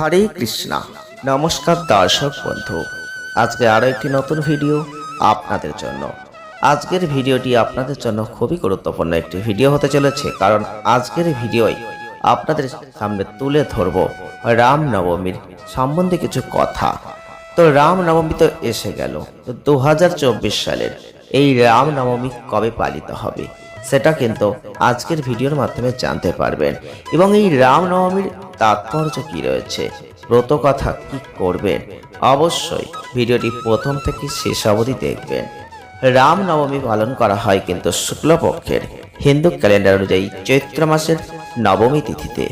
হরে কৃষ্ণা। নমস্কার দর্শক বন্ধু। আজকে আরও একটি নতুন ভিডিও আপনাদের জন্য। আজকের ভিডিওটি আপনাদের জন্য খুবই গুরুত্বপূর্ণ একটি ভিডিও হতে চলেছে, কারণ আজকের ভিডিওয় আপনাদের সামনে তুলে ধরব রাম নবমীর সম্বন্ধে কিছু কথা। তো রাম নবমী তো এসে গেল, তো দু সালের এই রাম নবমী কবে পালিত হবে? সেটা কিন্তু আজকের ভিডিওর মাধ্যমে জানতে পারবেন। এবং এই রামনবমীর তাৎপর্য কি রয়েছে? ব্রত কথা কি করবেন? অবশ্যই ভিডিওটি প্রথম থেকে শেষ অবধি দেখবেন। রামনবমী পালন করা হয় কিন্তু শুক্লপক্ষের। হিন্দু ক্যালেন্ডার অনুযায়ী চৈত্র মাসের নবমী তিথিতে।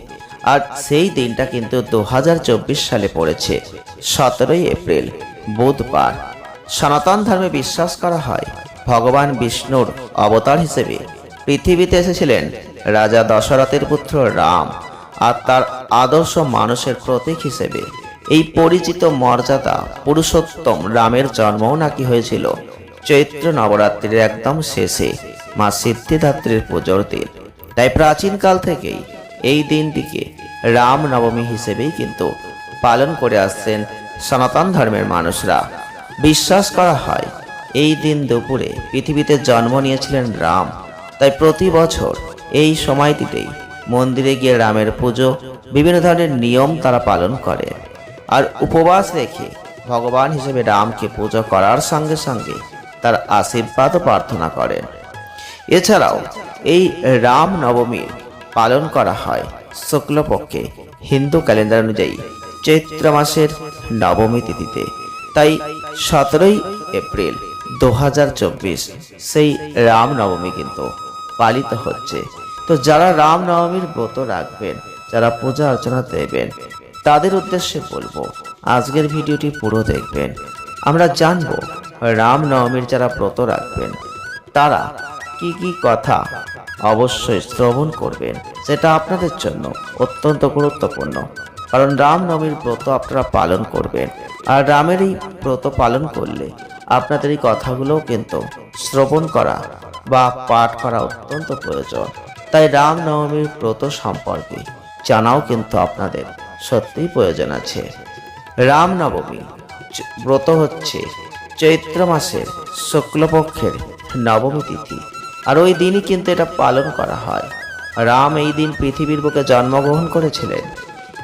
আর সেই দিনটা কিন্তু দু হাজার চব্বিশ সালে পড়েছে, সতেরোই এপ্রিল, বুধবার। সনাতন ধর্মে বিশ্বাস করা হয়, ভগবান বিষ্ণুর অবতার হিসেবে। পৃথিবীতে এসেছিলেন রাজা দশরথের পুত্র রাম, আর তার আদর্শ মানুষের প্রতীক হিসেবে। এই পরিচিত মর্যাদা পুরুষোত্তম রামের জন্মও নাকি হয়েছিল। চৈত্র নবরাত্রির একদম শেষে মা সিদ্ধিদাত্রীর পুজোর দিন। তাই প্রাচীনকাল থেকেই এই দিনটিকে রাম নবমী হিসেবেই কিন্তু পালন করে আসছেন সনাতন ধর্মের মানুষরা। বিশ্বাস করা হয়, এই দিন দুপুরে পৃথিবীতে জন্ম নিয়েছিলেন রাম। তাই প্রতি বছর এই সময়টিতেই মন্দিরে গিয়ে রামের পুজো, বিভিন্ন ধরনের নিয়ম তারা পালন করে। আর উপবাস রেখে ভগবান হিসেবে রামকে পুজো করার সঙ্গে সঙ্গে তার আশীর্বাদও প্রার্থনা করেন। এছাড়াও এই রাম নবমীর পালন করা হয় শুক্লপক্ষে হিন্দু ক্যালেন্ডার অনুযায়ী চৈত্র মাসের নবমী তিথিতে। তাই সতেরোই এপ্রিল দু হাজার চব্বিশ সেই রাম নবমী কিন্তু পালিত হচ্ছে। তো যারা রাম নবমীর ব্রত রাখবেন, যারা পূজা অর্চনা দেবেন, তাদের উদ্দেশ্যে বলব, আজকের ভিডিওটি পুরো দেখবেন। আমরা জানব রাম নবমীর যারা ব্রত রাখবেন, তারা কি কি কথা অবশ্যই শ্রবণ করবেন, সেটা আপনাদের জন্য অত্যন্ত গুরুত্বপূর্ণ। কারণ রাম নবমীর ব্রত আপনারা পালন করবেন, আর রামের এই ব্রত পালন করলে আপনাদের এই কথাগুলোও কিন্তু শ্রবণ করা বা পাঠ করা অত্যন্ত প্রয়োজন। তাই রাম নবমীর ব্রত সম্পর্কে জানাও কিন্তু আপনাদের। সত্যিই প্রয়োজন আছে। রাম নবমী ব্রত হচ্ছে চৈত্র মাসের শুক্লপক্ষের নবমী তিথি। আর ওই দিনই কিন্তু এটা পালন করা হয়। রাম এই দিন পৃথিবীর বুকে জন্মগ্রহণ করেছিলেন।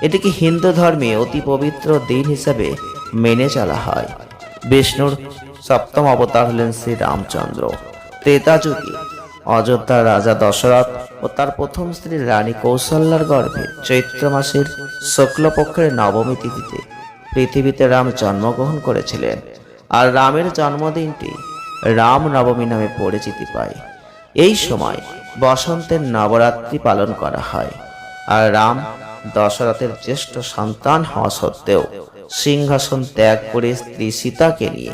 এটিকে হিন্দু ধর্মে অতি পবিত্র দিন হিসেবে মেনে চলা হয়। বিষ্ণুর সপ্তম অবতার হলেন শ্রী রামচন্দ্র। ত্রেতা যুগে অযোধ্যার রাজা দশরথ ও তার প্রথম স্ত্রী রানী কৌশল্যার গর্ভে চৈত্র মাসের শুক্লপক্ষের নবমী তিথিতে পৃথিবীতে রাম জন্মগ্রহণ করেছিলেন আর রামের জন্মদিনটি রাম নবমী নামে পরিচিতি পায়। এই সময় বসন্তের নবরাত্রি পালন করা হয় আর রাম দশরথের জ্যেষ্ঠ সন্তান হওয়া সত্ত্বেও সিংহাসন ত্যাগ করে স্ত্রী সীতাকে নিয়ে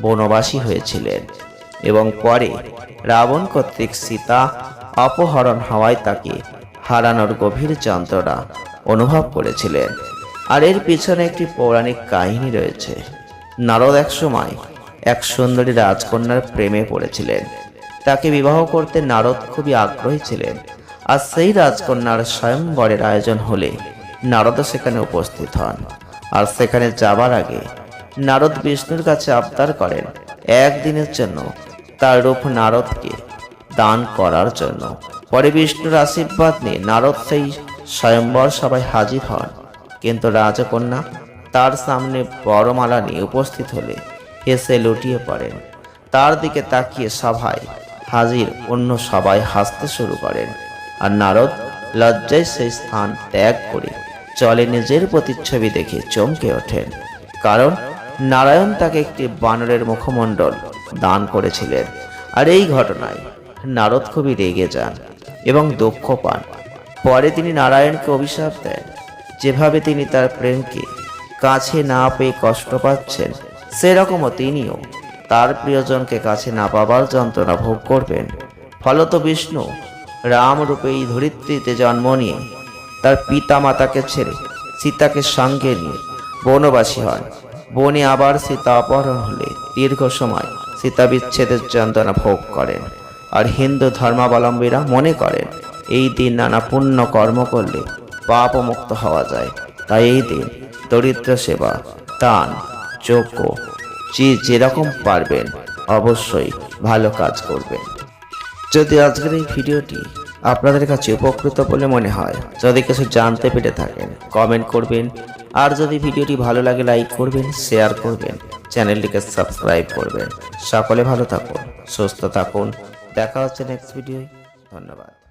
বনবাসী হয়েছিলেন। এবং পরে রাবণ কর্তৃক সীতা অপহরণ হওয়ায় তাকে হারানোর গভীর যন্ত্রণা অনুভব করেছিলেন। আর এর পিছনে একটি পৌরাণিক কাহিনী রয়েছে। নারদ এক সময় এক সুন্দরী রাজকন্যার প্রেমে পড়েছিলেন। তাকে বিবাহ করতে নারদ খুবই আগ্রহী ছিলেন। আর সেই রাজকন্যার স্বয়ংবরের আয়োজন হলে নারদও সেখানে উপস্থিত হন। আর সেখানে যাবার আগে নারদ বিষ্ণুর কাছে আবদার করেন, একদিনের জন্য তার রূপ নারদকে দান করার জন্য। পরে বিষ্ণুর আশীর্বাদ নিয়ে নারদ সেই স্বয়ম্বর সবাই হাজির হন। কিন্তু রাজকন্যা তার সামনে বড়মালা নিয়ে উপস্থিত হলে হেসে লুটিয়ে পড়েন। তার দিকে তাকিয়ে সভায় হাজির অন্য সবাই হাসতে শুরু করেন আর নারদ লজ্জায় সেই স্থান ত্যাগ করে চলে নিজের প্রতিচ্ছবি দেখে চমকে ওঠেন। কারণ নারায়ণ তাকে একটি বানরের মুখমণ্ডল দান করেছিলেন। আর এই ঘটনায় নারদ খুবই রেগে যান এবং দুঃখ পান। পরে তিনি নারায়ণকে অভিশাপ দেন। যেভাবে তিনি তার প্রেমকে কাছে না পেয়ে কষ্ট পাচ্ছেন, সেরকমও তিনিও তার প্রিয়জনকে কাছে না পাবার যন্ত্রণা ভোগ করবেন। ফলত বিষ্ণু রাম রূপে এই ধরিত্রীতে জন্ম নিয়ে তার পিতা মাতাকে ছেড়ে সীতাকে সঙ্গে নিয়ে বনবাসী হন। বনে আবার সীতা অপহরণ হলে দীর্ঘ সময় সীতা বিচ্ছেদের যন্ত্রণা ভোগ করেন আর হিন্দু ধর্মাবলম্বীরা মনে করেন এই দিন নানা পুণ্য কর্ম করলে পাপ মুক্ত হওয়া যায়। তাই এই দিন দরিদ্র সেবা, দান যোগ্য যে যেরকম পারবেন, অবশ্যই ভালো কাজ করবেন। যদি আজকের এই ভিডিওটি আপনাদের কাছে উপকৃত বলে মনে হয়, যদি কিছু জানতে পেরে থাকেন কমেন্ট করবেন। আর যদি ভিডিওটি ভালো লাগে লাইক করবেন শেয়ার করবেন। চ্যানেলটিকে সাবস্ক্রাইব করবেন। সকলে ভালো থাকুন সুস্থ থাকুন। দেখা হচ্ছে নেক্সট ভিডিওয় ধন্যবাদ।